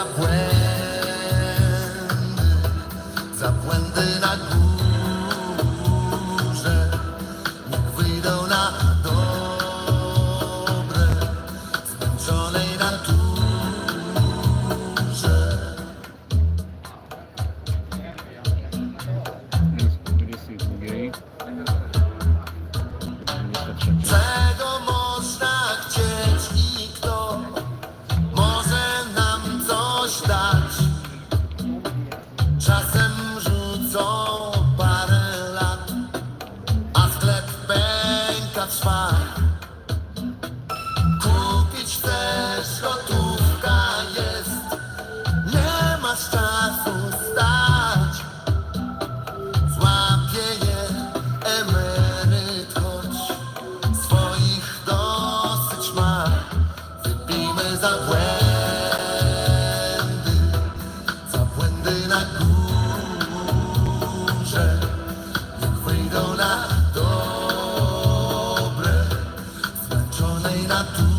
zabłędy, zabłędy na górze, niech na dobre, za błędy, za błędy na górze. Niech wyjdą na dobre, zmęczonej natury.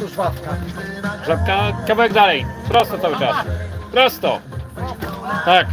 tu żwawka. Żabka kawałek dalej. Prosto cały czas. Prosto. Tak.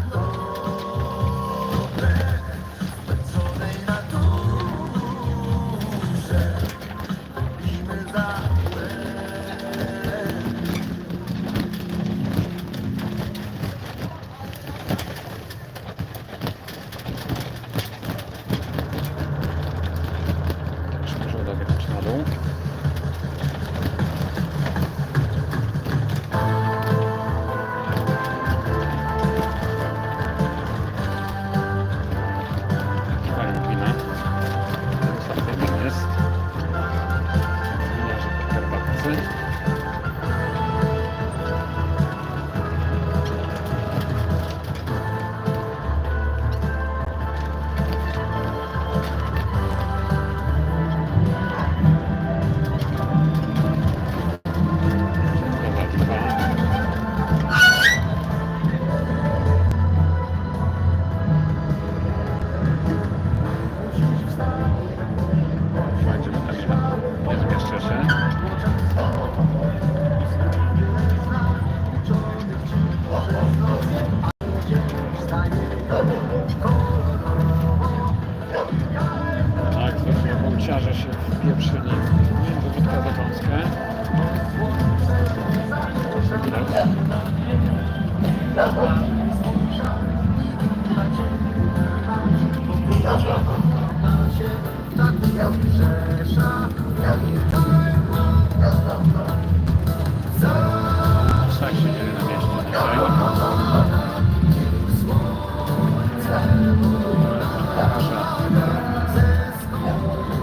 Tak się dzieje na mieście.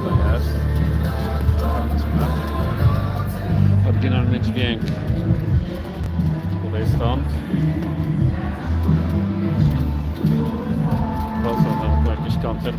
To jest. Dźwięk. Tutaj stąd. Jakiś koncert?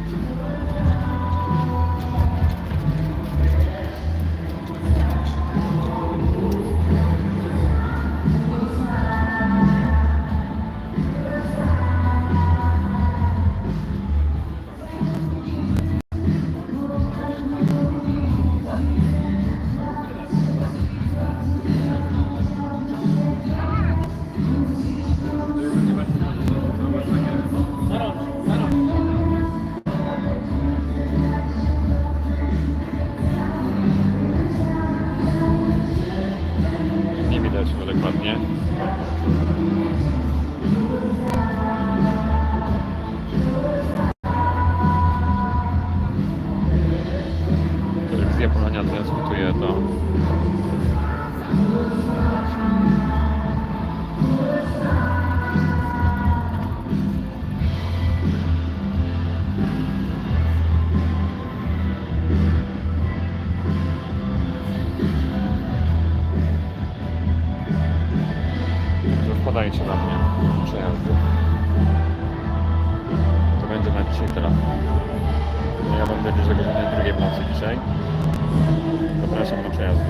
Wpadajcie na mnie przejazdy. To będzie na dzisiaj tyle. Ja będę gdzieś do godziny drugiej w nocy dzisiaj. Zapraszam na przejazdy.